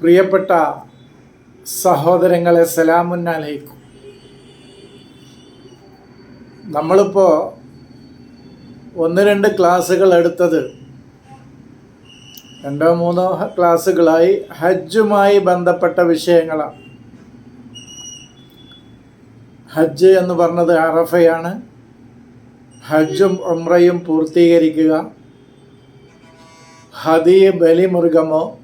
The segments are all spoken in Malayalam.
പ്രിയപ്പെട്ട സഹോദരങ്ങളെ സലാമുന്നാലേക്കും. നമ്മളിപ്പോൾ ഒന്ന് രണ്ട് ക്ലാസ്സുകൾ എടുത്തത് രണ്ടോ മൂന്നോ ക്ലാസ്സുകളായി ഹജ്ജുമായി ബന്ധപ്പെട്ട വിഷയങ്ങളാണ്. ഹജ്ജ് എന്ന് പറഞ്ഞത് അറഫയാണ്. ഹജ്ജും ഉംറയും പൂർത്തീകരിക്കുക. ഹദിയ ബലിമൃഗമോ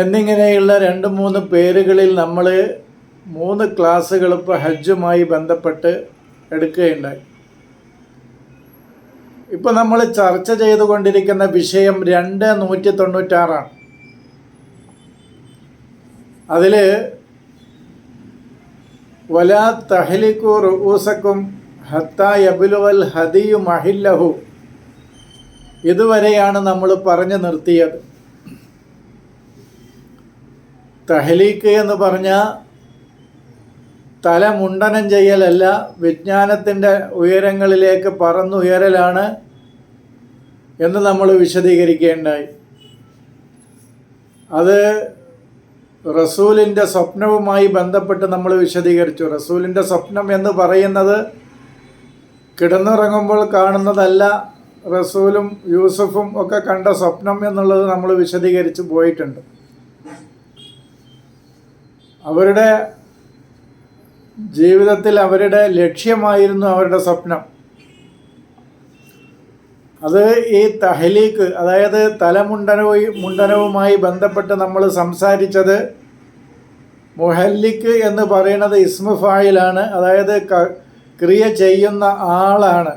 എന്നിങ്ങനെയുള്ള രണ്ട് മൂന്ന് പേരുകളിൽ നമ്മൾ മൂന്ന് ക്ലാസ്സുകൾ ഇപ്പോൾ ഹജ്ജുമായി ബന്ധപ്പെട്ട് എടുക്കുകയുണ്ടായി. ഇപ്പോൾ നമ്മൾ ചർച്ച ചെയ്തുകൊണ്ടിരിക്കുന്ന വിഷയം രണ്ട് നൂറ്റി തൊണ്ണൂറ്റാറാണ് അതിൽ വലാ തഹലിക്കു റുസക്കും ഹത്ത യബുലുവൽ ഹദിയു മഹില്ലഹു. ഇതുവരെയാണ് നമ്മൾ പറഞ്ഞു നിർത്തിയത്. തഹലീക്ക് എന്ന് പറഞ്ഞാൽ തലമുണ്ടനം ചെയ്യലല്ല വിജ്ഞാനത്തിന്റെ ഉയരങ്ങളിലേക്ക് പറന്നുയരലാണ് എന്ന് നമ്മൾ വിശദീകരിക്കേണ്ടായി. അത് റസൂലിന്റെ സ്വപ്നവുമായി ബന്ധപ്പെട്ട് നമ്മൾ വിശദീകരിച്ചു. റസൂലിന്റെ സ്വപ്നം എന്ന് പറയുന്നത് കിടന്നുറങ്ങുമ്പോൾ കാണുന്നതല്ല റസൂലും യൂസഫും ഒക്കെ കണ്ട സ്വപ്നം എന്നുള്ളത് നമ്മൾ വിശദീകരിച്ച് പോയിട്ടുണ്ട്. അവരുടെ ജീവിതത്തിൽ അവരുടെ ലക്ഷ്യമായിരുന്നു അവരുടെ സ്വപ്നം. അത് ഈ തഹലീക്ക് അതായത് തലമുണ്ടനവും മുണ്ടനവുമായി ബന്ധപ്പെട്ട് നമ്മൾ സംസാരിച്ചത് മുഹല്ലിക്ക് എന്ന് പറയുന്നത് ഇസ്മു ഫായിലാണ് അതായത് ക്രിയ ചെയ്യുന്ന ആളാണ്.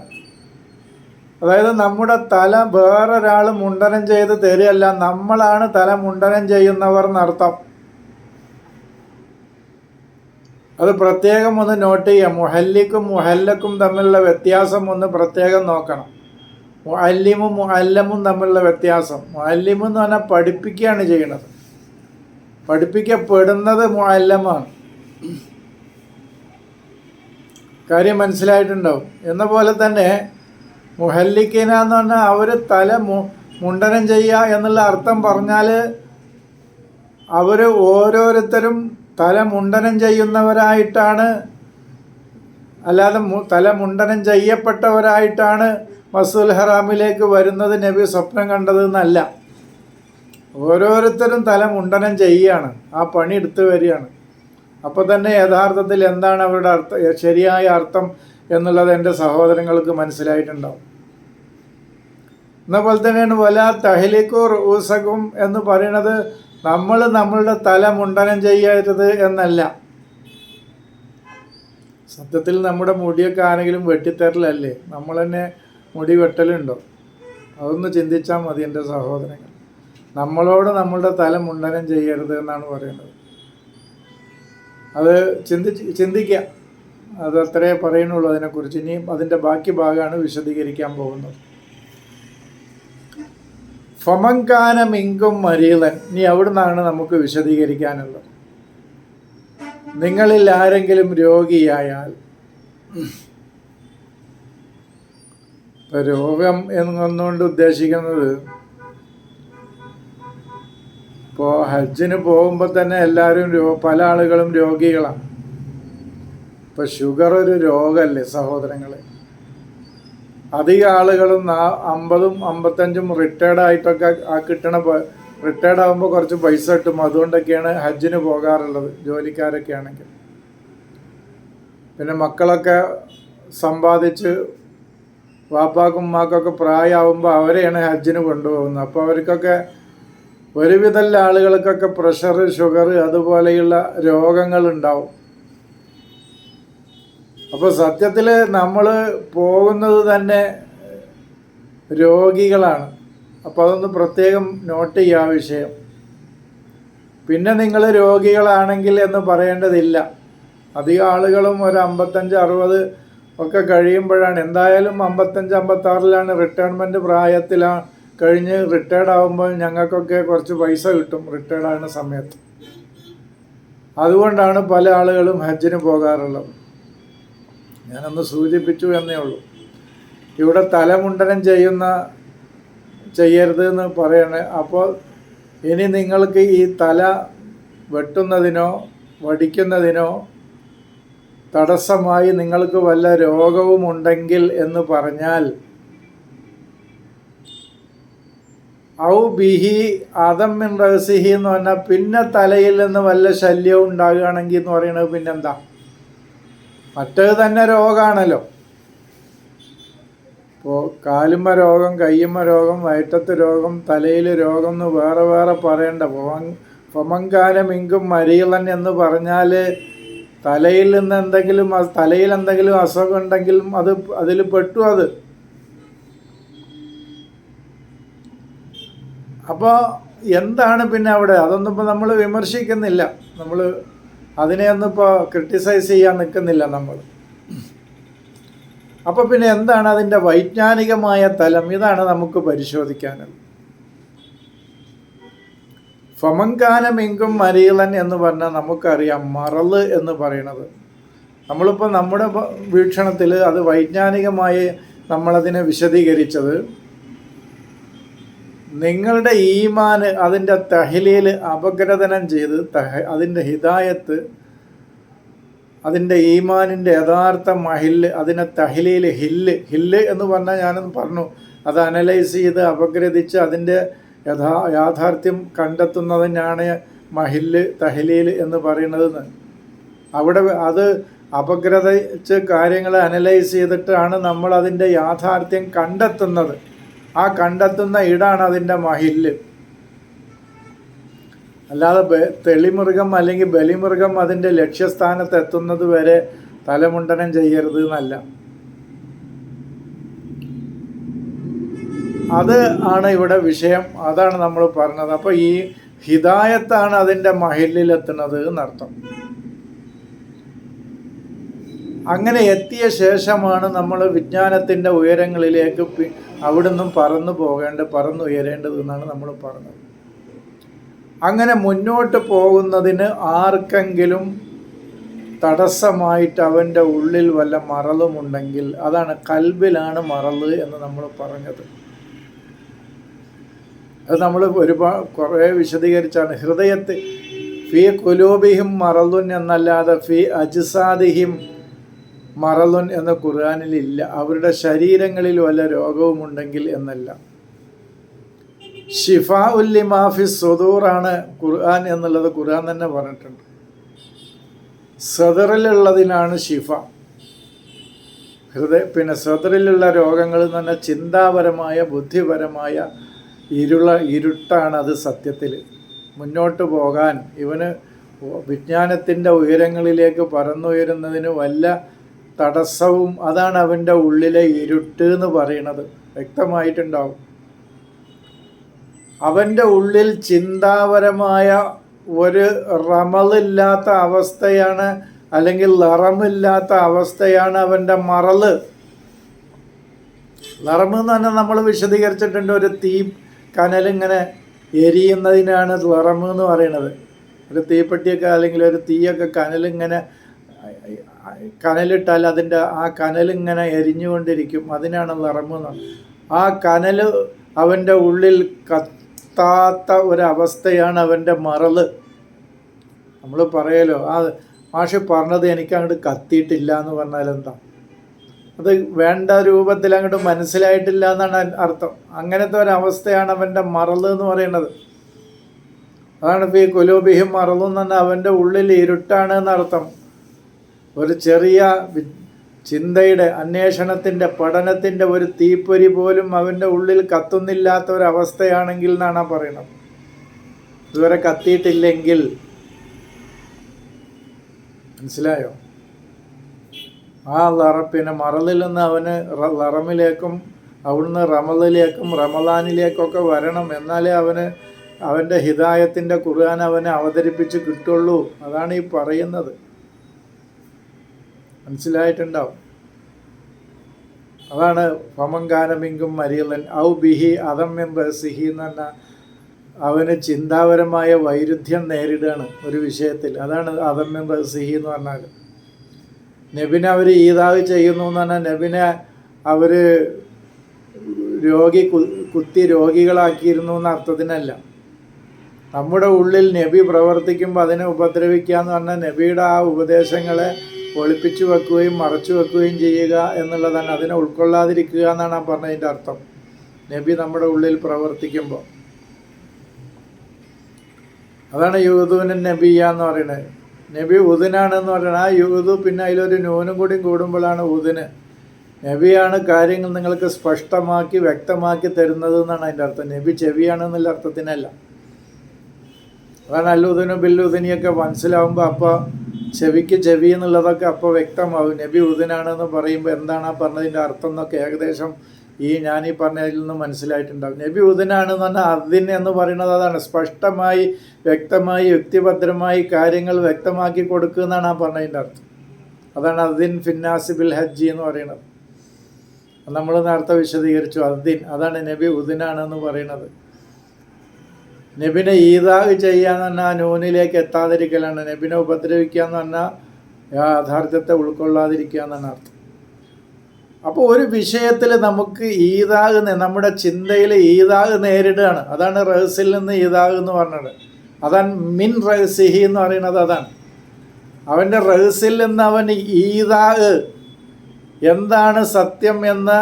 അതായത് നമ്മുടെ തല വേറൊരാൾ മുണ്ടനം ചെയ്ത് തരികയല്ല നമ്മളാണ് തല മുണ്ടനം ചെയ്യുന്നവർ എന്നർത്ഥം. അത് പ്രത്യേകം ഒന്ന് നോട്ട് ചെയ്യാം മുഹല്ലിക്കും മുഹല്ലക്കും തമ്മിലുള്ള വ്യത്യാസം ഒന്ന് പ്രത്യേകം നോക്കണം. മുഅല്ലിമും മുഅല്ലമും തമ്മിലുള്ള വ്യത്യാസം. മുഅല്ലിമ് എന്ന് പറഞ്ഞാൽ പഠിപ്പിക്കുകയാണ് ചെയ്യുന്നത്. പഠിപ്പിക്കപ്പെടുന്നത് മുഅല്ലമാണ് കാര്യം മനസ്സിലായിട്ടുണ്ടാവും. എന്ന പോലെ തന്നെ മുഹല്ലിക്കിന എന്ന് പറഞ്ഞാൽ അവർ തല മുണ്ടനം ചെയ്യുക എന്നുള്ള അർത്ഥം പറഞ്ഞാൽ അവർ ഓരോരുത്തരും തല മുണ്ടനം ചെയ്യുന്നവരായിട്ടാണ്. അല്ലാതെ തല മുണ്ടനം ചെയ്യപ്പെട്ടവരായിട്ടാണ് മസൂൽ ഹറാമിലേക്ക് വരുന്നത് നബി സ്വപ്നം കണ്ടതെന്നല്ല ഓരോരുത്തരും തല മുണ്ടനം ചെയ്യുകയാണ് ആ പണി എടുത്തു വരികയാണ്. അപ്പോൾ തന്നെ യഥാർത്ഥത്തിൽ എന്താണ് അവരുടെ അർത്ഥം ശരിയായ അർത്ഥം എന്നുള്ളത് എന്റെ സഹോദരങ്ങൾക്ക് മനസ്സിലായിട്ടുണ്ടാവും. എന്നപോലെ തന്നെയാണ് വല തഹലിക്കൂർ ഊസകും എന്ന് പറയുന്നത് നമ്മൾ നമ്മളുടെ തല മുണ്ടനം ചെയ്യരുത് എന്നല്ല. സത്യത്തിൽ നമ്മുടെ മുടിയൊക്കെ ആരെങ്കിലും വെട്ടിത്തരലല്ലേ? നമ്മൾ തന്നെ മുടി വെട്ടലുണ്ടോ? അതൊന്ന് ചിന്തിച്ചാൽ മതി എന്റെ സഹോദരങ്ങൾ. നമ്മളോട് നമ്മളുടെ തല മുണ്ടനം ചെയ്യരുത് എന്നാണ് പറയുന്നത്. അത് ചിന്തിച്ച് ചിന്തിക്കുക അത് അത്രേ പറയുന്നുള്ളൂ അതിനെക്കുറിച്ച്. ഇനിയും അതിന്റെ ബാക്കി ഭാഗമാണ് വിശദീകരിക്കാൻ പോകുന്നത്. ഫമങ്കാനമിങ്കും മരീതൻ ഇനി അവിടുന്നാണ് നമുക്ക് വിശദീകരിക്കാനുള്ളത്. നിങ്ങളിൽ ആരെങ്കിലും രോഗിയായാൽ ഇപ്പം രോഗം എന്നൊന്നുകൊണ്ട് ഉദ്ദേശിക്കുന്നത് ഇപ്പോൾ ഹജ്ജിന് പോകുമ്പോൾ തന്നെ എല്ലാവരും പല ആളുകളും രോഗികളാണ്. ഇപ്പം ഷുഗർ ഒരു രോഗമല്ലേ സഹോദരങ്ങളെ? അധിക ആളുകളും നാ അമ്പതും അമ്പത്തഞ്ചും റിട്ടയർഡ് ആയിട്ടൊക്കെ ആ കിട്ടണ റിട്ടയർഡ് ആകുമ്പോൾ കുറച്ച് പൈസ കിട്ടും. അതുകൊണ്ടൊക്കെയാണ് ഹജ്ജിന് പോകാറുള്ളത് ജോലിക്കാരൊക്കെ ആണെങ്കിൽ. പിന്നെ മക്കളൊക്കെ സമ്പാദിച്ച് വാപ്പാക്കും ഉമ്മാക്കൊക്കെ പ്രായമാകുമ്പോൾ അവരെയാണ് ഹജ്ജിന് കൊണ്ടുപോകുന്നത്. അപ്പോൾ അവർക്കൊക്കെ ഒരുവിധം ആളുകൾക്കൊക്കെ പ്രഷർ ഷുഗർ അതുപോലെയുള്ള രോഗങ്ങൾ ഉണ്ടാവും അപ്പോൾ സത്യത്തിൽ നമ്മൾ പോകുന്നത് തന്നെ രോഗികളാണ്. അപ്പോൾ അതൊന്ന് പ്രത്യേകം നോട്ട് ചെയ്യുക വിഷയം. പിന്നെ നിങ്ങൾ രോഗികളാണെങ്കിൽ എന്ന് പറയേണ്ടതില്ല. അധികം ആളുകളും ഒരു അമ്പത്തഞ്ച് അറുപത് ഒക്കെ കഴിയുമ്പോഴാണ്. എന്തായാലും അമ്പത്തഞ്ച് അമ്പത്താറിലാണ് റിട്ടയർമെന്റ് പ്രായത്തിലാണ് കഴിഞ്ഞ് റിട്ടയർഡ് ആകുമ്പോൾ ഞങ്ങൾക്കൊക്കെ കുറച്ച് പൈസ കിട്ടും റിട്ടയർഡ് ആകുന്ന സമയത്ത്. അതുകൊണ്ടാണ് പല ആളുകളും ഹജ്ജിന് പോകാറുള്ളത്. ഞാനൊന്ന് സൂചിപ്പിച്ചു എന്നേ ഉള്ളൂ. ഇവിടെ തലമുണ്ടനം ചെയ്യുന്ന ചെയ്യരുത് എന്ന് പറയണേ. അപ്പോൾ ഇനി നിങ്ങൾക്ക് ഈ തല വെട്ടുന്നതിനോ വടിക്കുന്നതിനോ തടസ്സമായി നിങ്ങൾക്ക് വല്ല രോഗവും ഉണ്ടെങ്കിൽ എന്ന് പറഞ്ഞാൽ ഔ ബിഹി അതം മിൻ റഹസിഹി എന്ന് പറഞ്ഞാൽ പിന്നെ തലയിൽ നിന്ന് വല്ല ശല്യവും ഉണ്ടാകുകയാണെങ്കിൽ എന്ന് പറയുന്നത് പിന്നെന്താ? മറ്റേത് തന്നെ രോഗമാണല്ലോ ഇപ്പോൾ കാലുമ്മ രോഗം കയ്യുമ്മ രോഗം വയറ്റത്ത് രോഗം തലയിൽ രോഗം എന്ന് വേറെ വേറെ പറയണ്ട. പൊമങ്കാലം ഇങ്കും മരീളൻ എന്ന് പറഞ്ഞാൽ തലയിൽ നിന്ന് എന്തെങ്കിലും തലയിൽ എന്തെങ്കിലും അസുഖം ഉണ്ടെങ്കിലും അത് അതിൽ പെട്ടു അത്. അപ്പോൾ എന്താണ് പിന്നെ അവിടെ? അതൊന്നും ഇപ്പോൾ നമ്മൾ വിമർശിക്കുന്നില്ല. നമ്മൾ അതിനെയൊന്നും ഇപ്പോൾ ക്രിട്ടിസൈസ് ചെയ്യാൻ നിൽക്കുന്നില്ല നമ്മൾ. അപ്പോൾ പിന്നെ എന്താണ് അതിന്റെ വൈജ്ഞാനികമായ തലം? ഇതാണ് നമുക്ക് പരിശോധിക്കാനുള്ളത്. ഫമങ്കാനമെങ്കും മരീളൻ എന്ന് പറഞ്ഞാൽ നമുക്കറിയാം മറൽ എന്ന് പറയണത് നമ്മളിപ്പോൾ നമ്മുടെ വീക്ഷണത്തിൽ അത് വൈജ്ഞാനികമായി നമ്മളതിനെ വിശദീകരിച്ചത് നിങ്ങളുടെ ഈമാന് അതിന്റെ തഹ്ലീൽ അപഗ്രഥനം ചെയ്ത് തഹ അതിന്റെ ഹിദായത്ത് അതിന്റെ ഈമാനിന്റെ യഥാർത്ഥ മഹില്ല് അതിനെ തഹ്ലീൽ ഹില്ല് ഹില്ല് എന്ന് പറഞ്ഞാൽ ഞാനൊന്ന് പറഞ്ഞു. അത് അനലൈസ് ചെയ്ത് അപഗ്രഥിച്ച് അതിന്റെ യഥാ യാഥാർത്ഥ്യം കണ്ടെത്തുന്നതിനാണ് മഹില്ല് തഹലീൽ എന്ന് പറയുന്നത് അവിടെ അത് അപഗ്രഥിച്ച് കാര്യങ്ങൾ അനലൈസ് ചെയ്തിട്ടാണ് നമ്മൾ അതിന്റെ യാഥാർത്ഥ്യം കണ്ടെത്തുന്നത്. ആ കണ്ടെത്തുന്ന ഇടാണ് അതിന്റെ മഹിൽ അല്ലാതെ തെളിമൃഗം അല്ലെങ്കിൽ ബലിമൃഗം അതിന്റെ ലക്ഷ്യസ്ഥാനത്ത് എത്തുന്നത് വരെ തലമുണ്ടനം ചെയ്യരുത് എന്നല്ല. അത് ആണ് ഇവിടെ വിഷയം. അതാണ് നമ്മൾ പറഞ്ഞത്. അപ്പോൾ ഈ ഹിദായത്താണ് അതിന്റെ മഹിലിലെത്തുന്നത് എന്നർത്ഥം. അങ്ങനെ എത്തിയ ശേഷമാണ് നമ്മൾ വിജ്ഞാനത്തിന്റെ ഉയരങ്ങളിലേക്ക് അവിടുന്ന് പറന്നു പോകേണ്ട പറന്നുയരേണ്ടതെന്നാണ് നമ്മൾ പറഞ്ഞത്. അങ്ങനെ മുന്നോട്ട് പോകുന്നതിന് ആർക്കെങ്കിലും തടസ്സമായിട്ട് അവന്റെ ഉള്ളിൽ വല്ല മറലുമുണ്ടെങ്കിൽ അതാണ് കൽബിലാണ് മറൽ എന്ന് നമ്മൾ പറഞ്ഞത്. അത് നമ്മൾ ഒരുപാട് കുറേ വിശദീകരിച്ചാണ്. ഹൃദയത്തിൽ ഫി കുലൂബിഹിം മറലുൻ എന്നല്ലാതെ ഫി അജ്സാദിഹിം മറലുൻ എന്ന ഖുർആാനിലില്ല. അവരുടെ ശരീരങ്ങളിൽ വല്ല രോഗവുമുണ്ടെങ്കിൽ എന്നല്ല. ഷിഫ ഉല്ലി മാഫി സുദൂറാണ് ഖുർആൻ എന്നുള്ളത് ഖുർആൻ തന്നെ പറഞ്ഞിട്ടുണ്ട്. സദറിലുള്ളതിനാണ് ഷിഫ ഹൃദയ പിന്നെ സദറിലുള്ള രോഗങ്ങൾ എന്ന് പറഞ്ഞാൽ ചിന്താപരമായ ബുദ്ധിപരമായ ഇരുള ഇരുട്ടാണ് അത് സത്യത്തിൽ. മുന്നോട്ട് പോകാൻ ഇവന് വിജ്ഞാനത്തിന്റെ ഉയരങ്ങളിലേക്ക് പറന്നുയരുന്നതിന് വല്ല തടസ്സവും അതാണ് അവന്റെ ഉള്ളിലെ ഇരുട്ട് എന്ന് പറയുന്നത്. വ്യക്തമായിട്ടുണ്ടാവും. അവന്റെ ഉള്ളിൽ ചിന്താപരമായ ഒരു റമലില്ലാത്ത അവസ്ഥയാണ് അല്ലെങ്കിൽ ലറമില്ലാത്ത അവസ്ഥയാണ് അവന്റെ മറൽ ലറമ് എന്ന് തന്നെ നമ്മൾ വിശദീകരിച്ചിട്ടുണ്ട് ഒരു തീ കനലിങ്ങനെ എരിയുന്നതിനാണ് ലറമ് എന്ന് പറയുന്നത്. ഒരു തീപ്പെട്ടിയൊക്കെ അല്ലെങ്കിൽ ഒരു തീയൊക്കെ കനലിങ്ങനെ കനലിട്ടാൽ അതിന്റെ ആ കനലിങ്ങനെ എരിഞ്ഞുകൊണ്ടിരിക്കും. അതിനാണ് ലറമ് എന്ന് ആ കനൽ അവന്റെ ഉള്ളിൽ കത്താത്ത ഒരവസ്ഥയാണ് അവന്റെ മറൽ നമ്മൾ പറയലോ ആ മാഷ് പറഞ്ഞത് എനിക്ക് അങ്ങോട്ട് കത്തിയിട്ടില്ല എന്ന് പറഞ്ഞാൽ എന്താ? അത് വേണ്ട രൂപത്തിൽ അങ്ങോട്ട് മനസ്സിലായിട്ടില്ല എന്നാണ് അർത്ഥം. അങ്ങനത്തെ ഒരവസ്ഥയാണ് അവന്റെ മറൽ എന്ന് പറയുന്നത്. അതാണ് ഇപ്പോൾ ഈ കുലോബിഹി മറലും എന്ന് പറഞ്ഞാൽ അവന്റെ ഉള്ളിൽ ഇരുട്ടാണ് എന്നർത്ഥം. ഒരു ചെറിയ ചിന്തയുടെ അന്വേഷണത്തിന്റെ പഠനത്തിന്റെ ഒരു തീപ്പൊരി പോലും അവന്റെ ഉള്ളിൽ കത്തുന്നില്ലാത്ത ഒരവസ്ഥയാണെങ്കിൽ എന്നാണ് പറയുന്നത് ഇതുവരെ കത്തിയിട്ടില്ലെങ്കിൽ. മനസ്സിലായോ? ആ ലറ പിന്നെ മറലിൽ നിന്ന് അവന് ലറമിലേക്കും അവിടുന്ന് റമലിലേക്കും റമലാനിലേക്കൊക്കെ വരണം. എന്നാലേ അവന് അവന്റെ ഹിതായത്തിന്റെ ഖുർആൻ അവനെ അവതരിപ്പിച്ച് കിട്ടുള്ളൂ. അതാണ് ഈ പറയുന്നത്. മനസ്സിലായിട്ടുണ്ടാവും. അതാണ് പമങ്കാനമിങ്കും മരിയലൻ ഔ ബിഹി അതമ്യം ബസിഹി എന്ന് പറഞ്ഞാൽ അവന് ചിന്താപരമായ വൈരുദ്ധ്യം നേരിടുകയാണ് ഒരു വിഷയത്തിൽ. അതാണ് അതമ്യം ബസിഹി എന്ന് പറഞ്ഞാൽ നബിനെ അവർ ഈതാവ് ചെയ്യുന്നു എന്ന് പറഞ്ഞാൽ നബിനെ അവർ രോഗി കുത്തി രോഗികളാക്കിയിരുന്നു എന്ന അർത്ഥത്തിനല്ല. നമ്മുടെ ഉള്ളിൽ നബി പ്രവർത്തിക്കുമ്പോൾ അതിനെ ഉപദ്രവിക്കുക എന്ന് പറഞ്ഞാൽ നബിയുടെ ആ ഉപദേശങ്ങളെ ഒളിപ്പിച്ചു വെക്കുകയും മറച്ചു വെക്കുകയും ചെയ്യുക എന്നുള്ളതാണ്. അതിനെ ഉൾക്കൊള്ളാതിരിക്കുക എന്നാണ് ആ പറഞ്ഞതിന്റെ അർത്ഥം. നബി നമ്മുടെ ഉള്ളിൽ പ്രവർത്തിക്കുമ്പോൾ. അതാണ് യൂതുവിന് നബിയ എന്ന് പറയുന്നത്. നബി ഉദിനാണെന്ന് പറയുന്നത് ആ യുവതു പിന്നെ അതിലൊരു ന്യൂനും കൂടി കൂടുമ്പോഴാണ് ഉദിന് നബിയാണ് കാര്യങ്ങൾ നിങ്ങൾക്ക് സ്പഷ്ടമാക്കി വ്യക്തമാക്കി തരുന്നത് എന്നാണ് അതിന്റെ അർത്ഥം. നബി ചെവിയാണെന്നുള്ള അർത്ഥത്തിനല്ല. അതാണ് അല്ലുദിനും ബില്ലുദിനിയൊക്കെ മനസ്സിലാവുമ്പോൾ അപ്പോൾ ചെവിക്ക് ചെവി എന്നുള്ളതൊക്കെ അപ്പോൾ വ്യക്തമാവും. നബി ഉദിനാണെന്ന് പറയുമ്പോൾ എന്താണ് ആ പറഞ്ഞതിന്റെ അർത്ഥം എന്നൊക്കെ ഏകദേശം ഈ ഞാൻ ഈ പറഞ്ഞതിൽ നിന്ന് മനസ്സിലായിട്ടുണ്ടാവും നബി ഉദിനാണെന്ന് പറഞ്ഞാൽ അതിൻ എന്ന് പറയുന്നത് അതാണ്. സ്പഷ്ടമായി വ്യക്തമായി യുക്തിഭദ്രമായി കാര്യങ്ങൾ വ്യക്തമാക്കി കൊടുക്കുക എന്നാണ് ആ പറഞ്ഞതിന്റെ അർത്ഥം. അതാണ് അതിൻ ഫിന്നാസിബിൽ ഹജ്ജി എന്ന് പറയുന്നത്. നമ്മൾ നേരത്തെ വിശദീകരിച്ചു അദ്ദിൻ അതാണ് നബി ഉദിനാണെന്ന് പറയുന്നത്. നബിനെ ഈദാഹ് ചെയ്യാന്ന് പറഞ്ഞാൽ നൂനിലേക്ക് എത്താതിരിക്കലാണ്. നബിനെ ഉപദ്രവിക്കുക എന്ന് പറഞ്ഞാൽ യാഥാർത്ഥ്യത്തെ ഉൾക്കൊള്ളാതിരിക്കുക എന്നാണ് അർത്ഥം. അപ്പോൾ ഒരു വിഷയത്തിൽ നമുക്ക് ഈദാഹ് നമ്മുടെ ചിന്തയിൽ ഈദാഹ് നേരിടുകയാണ്. അതാണ് റഹസിൽ നിന്ന് ഈദാഹ് എന്ന് പറഞ്ഞത്. അതാണ് മിൻ റഹസിഹി എന്ന് പറയുന്നത് അതാണ്. അവന്റെ റഹസിൽ നിന്ന് അവൻ ഈദാഹ് എന്താണ് സത്യം എന്ന്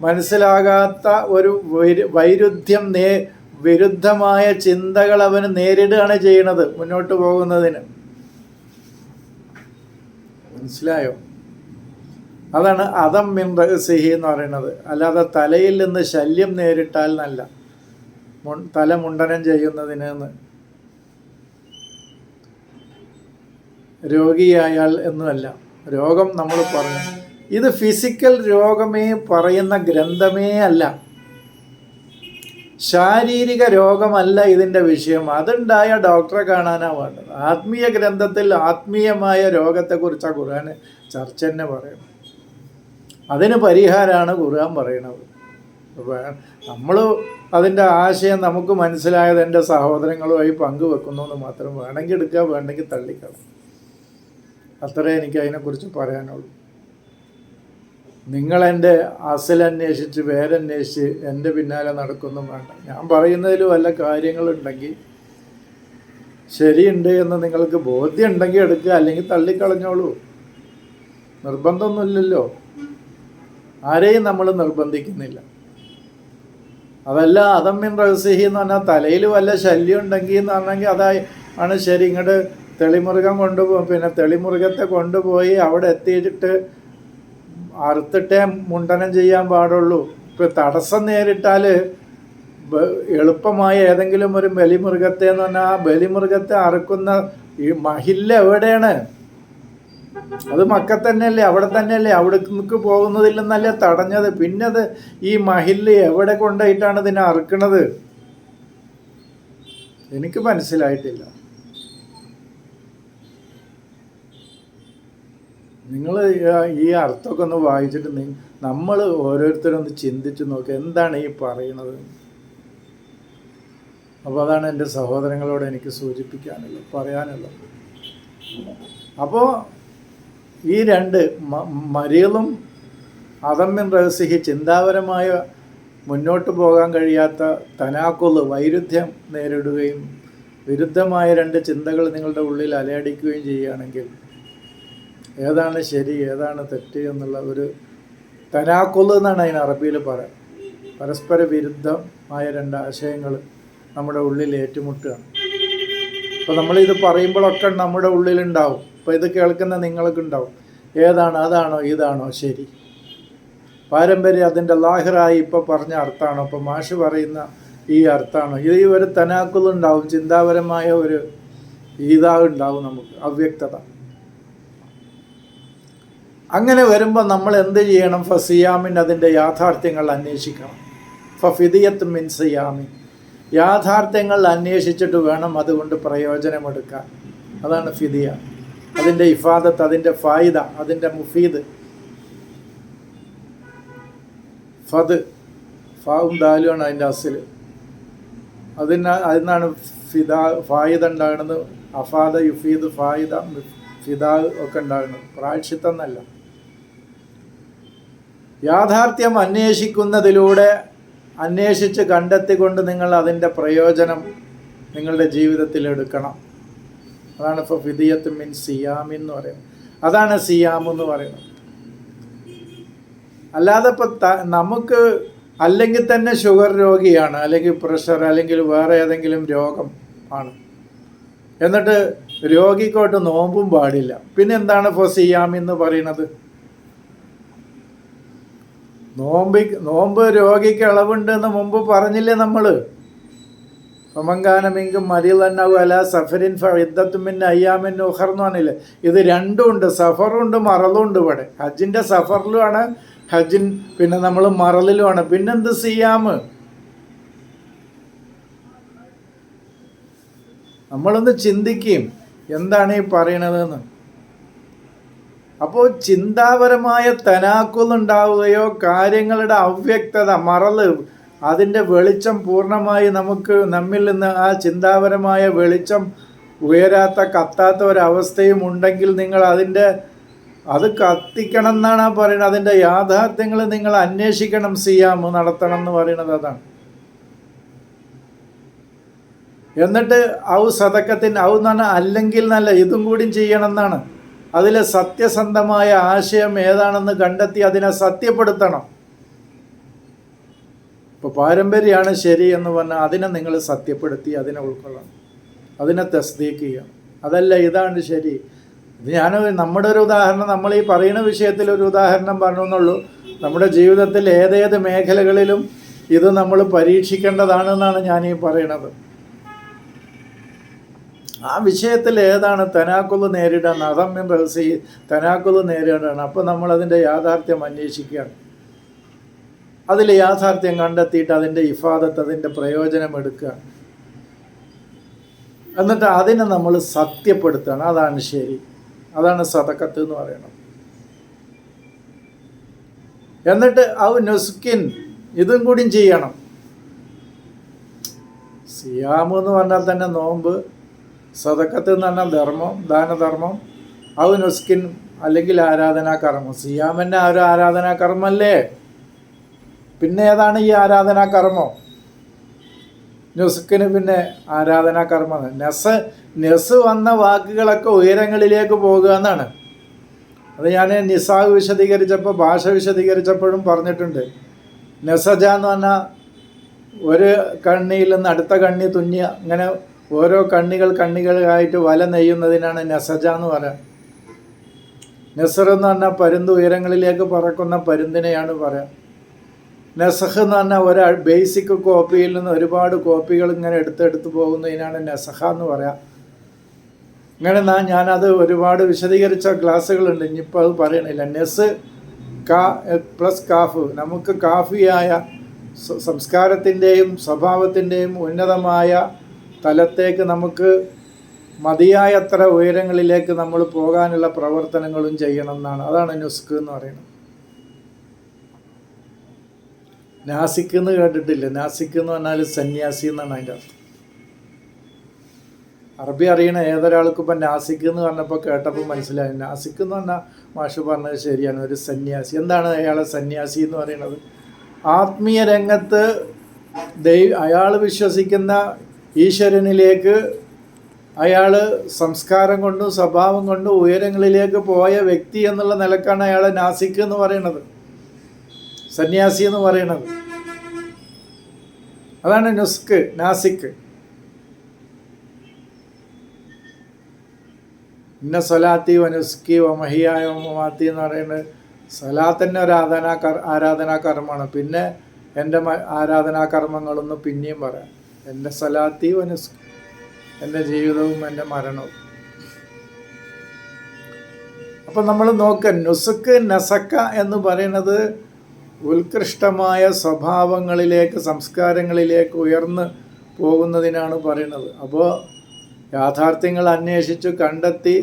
മനസ്സിലാകാത്ത ഒരു വൈരുദ്ധ്യം നേ വിരുദ്ധമായ ചിന്തകൾ അവന് നേരിടുകയാണ് ചെയ്യണത് മുന്നോട്ട് പോകുന്നതിന്. മനസ്സിലായോ? അതാണ് അതം മിൻ റഹസിഹി എന്ന് പറയുന്നത്. അല്ലാതെ തലയിൽ നിന്ന് ശല്യം നേരിട്ടാൽ നല്ല. തല മുണ്ടനം ചെയ്യുന്നതിന് രോഗിയായാൽ എന്നുമല്ല രോഗം നമ്മൾ പറഞ്ഞു. ഇത് ഫിസിക്കൽ രോഗമേ പറയുന്ന ഗ്രന്ഥമേ അല്ല. ശാരീരിക രോഗമല്ല ഇതിന്റെ വിഷയം. അതുണ്ടായ ഡോക്ടറെ കാണാനാണ് വേണ്ടത്. ആത്മീയ ഗ്രന്ഥത്തിൽ ആത്മീയമായ രോഗത്തെക്കുറിച്ചാണ് ഖുർആൻ ചർച്ച തന്നെ പറയുന്നത്. അതിന് പരിഹാരമാണ് ഖുർആൻ പറയുന്നത്. നമ്മൾ അതിന്റെ ആശയം നമുക്ക് മനസ്സിലായത് എന്റെ സഹോദരങ്ങളുമായി പങ്കുവെക്കുന്നു എന്ന് മാത്രം വേണമെങ്കിൽ എടുക്കുക വേണമെങ്കിൽ തള്ളിക്കളയും. അത്രേ എനിക്ക് അതിനെക്കുറിച്ച് പറയാനുള്ളൂ. നിങ്ങളെന്റെ അസലന്വേഷിച്ച് വേരന്വേഷിച്ച് എന്റെ പിന്നാലെ നടക്കൊന്നും വേണ്ട. ഞാൻ പറയുന്നതിൽ വല്ല കാര്യങ്ങളുണ്ടെങ്കിൽ ശരിയുണ്ട് എന്ന് നിങ്ങൾക്ക് ബോധ്യം ഉണ്ടെങ്കിൽ എടുക്കുക. അല്ലെങ്കിൽ തള്ളിക്കളഞ്ഞോളൂ. നിർബന്ധമൊന്നുമില്ലല്ലോ. ആരെയും നമ്മൾ നിർബന്ധിക്കുന്നില്ല. അതല്ല അതമ്മിൻ റഹസ്യഹി എന്ന് പറഞ്ഞാൽ തലയിൽ വല്ല ശല്യം ഉണ്ടെങ്കിൽ എന്ന് പറഞ്ഞെങ്കിൽ അതായി ആണ് ശരി. ഇങ്ങോട്ട് തെളിമുറുകം കൊണ്ടുപോ പിന്നെ തെളിമുറുകത്തെ കൊണ്ടുപോയി അവിടെ എത്തിയിട്ട് അറുത്തിട്ടേ മുണ്ടനം ചെയ്യാൻ പാടുള്ളൂ. ഇപ്പം തടസ്സം നേരിട്ടാൽ എളുപ്പമായി ഏതെങ്കിലും ഒരു ബലിമൃഗത്തെ എന്ന് പറഞ്ഞാൽ ആ ബലിമൃഗത്തെ അറുക്കുന്ന ഈ മഹില്ല എവിടെയാണ്? അത് മക്ക തന്നെയല്ലേ അവിടെ തന്നെയല്ലേ അവിടെ നിൽക്ക് പോകുന്നതില്ലെന്നല്ലേ തടഞ്ഞത്. പിന്നത് ഈ മഹിൽ എവിടെ കൊണ്ടുപോയിട്ടാണ് ഇതിനെ അറുക്കണത്? എനിക്ക് മനസ്സിലായിട്ടില്ല. നിങ്ങൾ ഈ അർത്ഥമൊക്കെ ഒന്ന് വായിച്ചിട്ട് നമ്മൾ ഓരോരുത്തരും ഒന്ന് ചിന്തിച്ച് നോക്കുക എന്താണ് ഈ പറയുന്നത്. അപ്പോൾ അതാണ് എന്റെ സഹോദരങ്ങളോട് എനിക്ക് സൂചിപ്പിക്കാനുള്ളത് പറയാനുള്ളത്. അപ്പോൾ ഈ രണ്ട് മ- മരിയലും അതമ്യൻ രഹസ്യ ചിന്താപരമായ മുന്നോട്ട് പോകാൻ കഴിയാത്ത തനാക്കുള്ള വൈരുദ്ധ്യം നേരിടുകയും വിരുദ്ധമായ രണ്ട് ചിന്തകൾ നിങ്ങളുടെ ഉള്ളിൽ അലയടിക്കുകയും ചെയ്യുകയാണെങ്കിൽ ഏതാണ് ശരി ഏതാണ് തെറ്റ് എന്നുള്ള ഒരു തനാക്കുൽ എന്നാണ് അതിന് അറബിയിൽ പറയാം പരസ്പര വിരുദ്ധമായ രണ്ട് ആശയങ്ങൾ നമ്മുടെ ഉള്ളിൽ ഏറ്റുമുട്ടുകയാണ് അപ്പോൾ നമ്മളിത് പറയുമ്പോഴൊക്കെ നമ്മുടെ ഉള്ളിലുണ്ടാവും അപ്പോൾ ഇത് കേൾക്കുന്ന നിങ്ങൾക്ക് ഉണ്ടാവും. ഏതാണ് അതാണോ ഇതാണോ ശരി? പാരമ്പര്യം അതിന്റെ ലാഹിറായി ഇപ്പോൾ പറഞ്ഞ അർത്ഥമാണോ? ഇപ്പോൾ മാഷ് പറയുന്ന ഈ അർത്ഥമാണോ? ഇത് ഈ ഒരു തനാക്കുലുണ്ടാവും ചിന്താപരമായ ഒരു ഈതാ ഉണ്ടാവും നമുക്ക് അവ്യക്തത. അങ്ങനെ വരുമ്പോൾ നമ്മൾ എന്ത് ചെയ്യണം? ഫസിയാമിൻ അതിന്റെ യാഥാർത്ഥ്യങ്ങൾ അന്വേഷിക്കണം. ഫിദിയത്ത് മിൻ സിയാമി യാഥാർത്ഥ്യങ്ങൾ അന്വേഷിച്ചിട്ട് വേണം അതുകൊണ്ട് പ്രയോജനമെടുക്കാൻ. അതാണ് ഫിദിയ. അതിന്റെ ഇഫാദത്ത് അതിന്റെ ഫായിദ അതിന്റെ മുഫീദ്. ഫത് ഫാവും ദാലുമാണ് അതിന്റെ അസിൽ അതിന് അതിനാണ് ഫിദ ഫായിദ ഉണ്ടാകുന്നത്. അഫാദ യുഫീദ് ഫായിദ ഫിദാ ഒക്കെ ഉണ്ടാകുന്നത്. പ്രായക്ഷിത്തം എന്നല്ല. യാഥാർത്ഥ്യം അന്വേഷിക്കുന്നതിലൂടെ അന്വേഷിച്ച് കണ്ടെത്തിക്കൊണ്ട് നിങ്ങൾ അതിന്റെ പ്രയോജനം നിങ്ങളുടെ ജീവിതത്തിൽ എടുക്കണം. അതാണ് ഇപ്പോൾ ഫിദിയത്ത് മീൻ സിയാം എന്ന് പറയുന്നത്. അതാണ് സിയാം എന്ന് പറയുന്നത്. അല്ലാതെ ഇപ്പം നമുക്ക് അല്ലെങ്കിൽ തന്നെ ഷുഗർ രോഗിയാണ് അല്ലെങ്കിൽ പ്രഷർ അല്ലെങ്കിൽ വേറെ ഏതെങ്കിലും രോഗം ആണ്. എന്നിട്ട് രോഗിക്കോട്ട് നോമ്പും പാടില്ല. പിന്നെ എന്താണ് ഇപ്പോൾ സിയാം എന്ന് പറയുന്നത്? നോമ്പി നോമ്പ് രോഗിക്ക് അളവുണ്ട് എന്ന് മുമ്പ് പറഞ്ഞില്ലേ നമ്മൾ ഒമങ്കാനമിങ്കും മരിയല്ലന്നാവും അല സഫരിൻ ഫിദ്ദത്തുമിൻ അയ്യാമിൻ ഉഹർ എന്ന് പറഞ്ഞില്ലേ? ഇത് രണ്ടും ഉണ്ട് സഫറും ഉണ്ട് മറലും ഉണ്ട് ഇവിടെ. ഹജ്ജിന്റെ സഫറിലുമാണ് ഹജ്ജിൻ പിന്നെ നമ്മൾ മറലിലുമാണ് പിന്നെന്ത് സിയാമ്? നമ്മളൊന്ന് ചിന്തിക്കുകയും എന്താണ് ഈ പറയണതെന്ന്. അപ്പോൾ ചിന്താപരമായ തനാക്കുന്നുണ്ടാവുകയോ കാര്യങ്ങളുടെ അവ്യക്തത മറൽ അതിന്റെ വെളിച്ചം പൂർണമായി നമുക്ക് നമ്മിൽ നിന്ന് ആ ചിന്താപരമായ വെളിച്ചം ഉയരാത്ത കത്താത്ത ഒരവസ്ഥയും ഉണ്ടെങ്കിൽ നിങ്ങൾ അതിന്റെ അത് കത്തിക്കണം എന്നാണ് ആ പറയുന്നത്. അതിന്റെ യാഥാർത്ഥ്യങ്ങൾ നിങ്ങൾ അന്വേഷിക്കണം സിയാമ് നടത്തണം എന്ന് പറയുന്നത് അതാണ്. എന്നിട്ട് ഔ സതക്കത്തിന്റെ ഔ എന്ന് പറഞ്ഞാൽ അല്ലെങ്കിൽ നല്ല ഇതും കൂടി ചെയ്യണം എന്നാണ്. അതിലെ സത്യസന്ധമായ ആശയം ഏതാണെന്ന് കണ്ടെത്തി അതിനെ സത്യപ്പെടുത്തണം. ഇപ്പോൾ പാരമ്പര്യമാണ് ശരി എന്ന് പറഞ്ഞാൽ അതിനെ നിങ്ങൾ സത്യപ്പെടുത്തി അതിനെ ഉൾക്കൊള്ളണം. അതിനെ തസ്ദീക്ക് ചെയ്യണം അതല്ല ഇതാണ് ശരി. ഞാൻ നമ്മുടെ ഒരു ഉദാഹരണം നമ്മൾ ഈ പറയുന്ന വിഷയത്തിൽ ഒരു ഉദാഹരണം പറഞ്ഞു എന്നുള്ളൂ നമ്മുടെ ജീവിതത്തിൽ ഏതേത് മേഖലകളിലും ഇത് നമ്മൾ പരീക്ഷിക്കേണ്ടതാണെന്നാണ് ഞാൻ ഈ പറയണത് ആ വിഷയത്തിൽ ഏതാണ് തനാക്കുൽ നേരിടാൻ അതമ്യം റഹസി തനാക്കുൽ നേരിടാണ് അപ്പോൾ നമ്മൾ അതിന്റെ യാഥാർത്ഥ്യം അന്വേഷിക്കുകയാണ്. അതിൽ യാഥാർത്ഥ്യം കണ്ടെത്തിയിട്ട് അതിന്റെ ഇഫാദത്ത് അതിന്റെ പ്രയോജനം എടുക്കുക എന്നിട്ട് അതിനെ നമ്മൾ സത്യപ്പെടുത്തണം അതാണ് ശരി. അതാണ് സതക്കത്ത് എന്ന് പറയുന്നത്. എന്നിട്ട് ആ നുസ്കിൻ ഇതും കൂടിയും ചെയ്യണം. സിയാമ് എന്ന് പറഞ്ഞാൽ തന്നെ നോമ്പ് സതക്കത്ത് എന്ന് പറഞ്ഞാൽ ധർമ്മം ദാനധർമ്മം നുസ്കിൻ അല്ലെങ്കിൽ ആരാധനാകർമ്മം. കർമ്മം ആ ഒരു ആരാധനാ കർമ്മല്ലേ പിന്നെ ഏതാണ് ഈ ആരാധനാ കർമ്മം നുസ്കിന് പിന്നെ ആരാധനാകർമ്മം. നെസ് നെസ് വന്ന വാക്കുകളൊക്കെ ഉയരങ്ങളിലേക്ക് പോകുക എന്നാണ്. അത് ഞാൻ നിസാഗ് വിശദീകരിച്ചപ്പോൾ ഭാഷ വിശദീകരിച്ചപ്പോഴും പറഞ്ഞിട്ടുണ്ട്. നെസജ എന്ന് പറഞ്ഞാൽ ഒരു കണ്ണിയിൽ നിന്ന് അടുത്ത കണ്ണി തുന്നിയ അങ്ങനെ ഓരോ കണ്ണികൾ കണ്ണികളായിട്ട് വല നെയ്യുന്നതിനാണ് നെസജ എന്ന് പറയാം നെസർ എന്ന് പറഞ്ഞാൽ പരുന്ത് ഉയരങ്ങളിലേക്ക് പറക്കുന്ന പരുന്തിനെയാണ് പറയാം നെസഹ് എന്ന് പറഞ്ഞാൽ ഒരു ബേസിക് കോപ്പിയിൽ നിന്ന് ഒരുപാട് കോപ്പികൾ ഇങ്ങനെ എടുത്തെടുത്ത് പോകുന്നതിനാണ് നെസഹ എന്ന് പറയാം ഇങ്ങനെ നാ ഞാനത് ഒരുപാട് വിശദീകരിച്ച ക്ലാസ്സുകളുണ്ട്. ഇനിയിപ്പോൾ അത് പറയണില്ല. നെസ് കാ പ്ലസ് കാഫ്. നമുക്ക് കാഫിയായ സംസ്കാരത്തിന്റെയും സ്വഭാവത്തിന്റെയും ഉന്നതമായ തലത്തേക്ക് നമുക്ക് മതിയായത്ര ഉയരങ്ങളിലേക്ക് നമ്മൾ പോകാനുള്ള പ്രവർത്തനങ്ങളും ചെയ്യണം എന്നാണ്. അതാണ് നുസ്ക് എന്ന് പറയുന്നത്. നാസിക്ക് എന്ന് കേട്ടിട്ടില്ല? നാസിക്ക് എന്ന് പറഞ്ഞാൽ സന്യാസി എന്നാണ് അതിന്റെ അർത്ഥം. അറബി അറിയണ ഏതൊരാൾക്കും ഇപ്പം നാസിക്ക് എന്ന് പറഞ്ഞപ്പോൾ കേട്ടപ്പോൾ മനസ്സിലായി. നാസിക്ക് എന്ന് പറഞ്ഞാൽ മാഷ് പറഞ്ഞത് ശരിയാണ്. ഒരു സന്യാസി. എന്താണ് അയാളെ സന്യാസി എന്ന് പറയുന്നത്? ആത്മീയ രംഗത്ത് ദൈവ അയാൾ വിശ്വസിക്കുന്ന ഈശ്വരനിലേക്ക് അയാൾ സംസ്കാരം കൊണ്ടും സ്വഭാവം കൊണ്ടും ഉയരങ്ങളിലേക്ക് പോയ വ്യക്തി എന്നുള്ള നിലക്കാണ് അയാളെ നാസിക് എന്ന് പറയുന്നത്. സന്യാസി എന്ന് പറയുന്നത്. അതാണ് നുസ്ക് നാസിക്. ഇന്ന സ്വലാത്തി വനുസ്കി വമഹിയായ മമാത്തി എന്ന് പറയുന്നത് സ്വലാത്തിന്റെ ഒരു ആരാധനാ ആരാധനാ കർമ്മമാണ്. പിന്നെ എന്റെ ആരാധനാ കർമ്മങ്ങളൊന്നും പിന്നെയും പറയാം. എന്റെ സലാത്തി വനസ് എന്റെ ജീവിതവും എന്റെ മരണവും. അപ്പം നമ്മൾ നോക്ക നുസുക്ക് നസക്ക എന്ന് പറയുന്നത് ഉത്കൃഷ്ടമായ സ്വഭാവങ്ങളിലേക്ക് സംസ്കാരങ്ങളിലേക്ക് ഉയർന്ന് പോകുന്നതിനാണ് പറയുന്നത്. അപ്പോൾ യാഥാർത്ഥ്യങ്ങൾ അന്വേഷിച്ചു കണ്ടെത്തി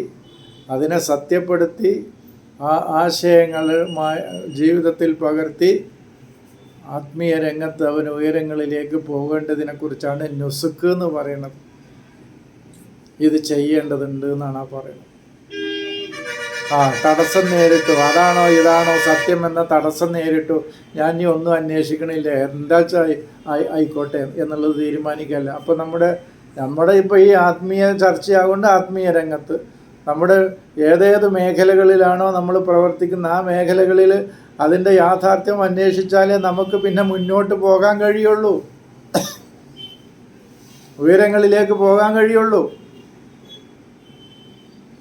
അതിനെ സത്യപ്പെടുത്തി ആ ആശയങ്ങൾ ജീവിതത്തിൽ പകർത്തി ആത്മീയ രംഗത്ത് അവൻ ഉയരങ്ങളിലേക്ക് പോകേണ്ടതിനെക്കുറിച്ചാണ് നുസുക്ക് എന്ന് പറയുന്നത്. ഇത് ചെയ്യേണ്ടതുണ്ട് എന്നാണ് ആ പറയുന്നത്. ആ തടസ്സം നേരിട്ടു. അതാണോ ഇതാണോ സത്യം എന്ന തടസ്സം നേരിട്ടു. ഞാൻ ഇനി ഒന്നും അന്വേഷിക്കണില്ല. എന്താ ആയിക്കോട്ടെ എന്നുള്ളത് തീരുമാനിക്കല്ല അപ്പോൾ നമ്മുടെ നമ്മുടെ ഇപ്പോൾ ഈ ആത്മീയ ചർച്ചയാകൊണ്ട് ആത്മീയ രംഗത്ത് നമ്മുടെ ഏതേത് മേഖലകളിലാണോ നമ്മൾ പ്രവർത്തിക്കുന്ന ആ മേഖലകളിൽ അതിന്റെ യാഥാർത്ഥ്യം അന്വേഷിച്ചാലേ നമുക്ക് പിന്നെ മുന്നോട്ട് പോകാൻ കഴിയുള്ളൂ. ഉയരങ്ങളിലേക്ക് പോകാൻ കഴിയുള്ളൂ.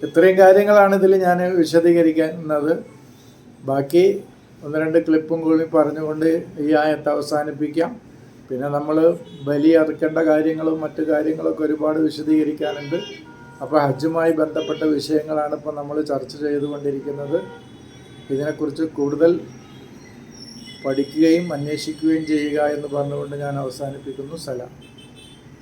ഇത്രയും കാര്യങ്ങളാണ് ഇതിൽ ഞാൻ വിശദീകരിക്കുന്നത്. ബാക്കി ഒന്ന് രണ്ട് ക്ലിപ്പും കൂടി പറഞ്ഞുകൊണ്ട് ഈ ആയത്ത് അവസാനിപ്പിക്കാം. പിന്നെ നമ്മൾ ബലി അറുക്കേണ്ട കാര്യങ്ങളും മറ്റു കാര്യങ്ങളൊക്കെ ഒരുപാട് വിശദീകരിക്കാനുണ്ട്. അപ്പോൾ ഹജ്ജുമായി ബന്ധപ്പെട്ട വിഷയങ്ങളാണ് ഇപ്പോൾ നമ്മൾ ചർച്ച ചെയ്തുകൊണ്ടിരിക്കുന്നത്. ഇതിനെക്കുറിച്ച് കൂടുതൽ പഠിക്കുകയും അന്വേഷിക്കുകയും ചെയ്യുക എന്ന് പറഞ്ഞുകൊണ്ട് ഞാൻ അവസാനിപ്പിക്കുന്നു. സലാം.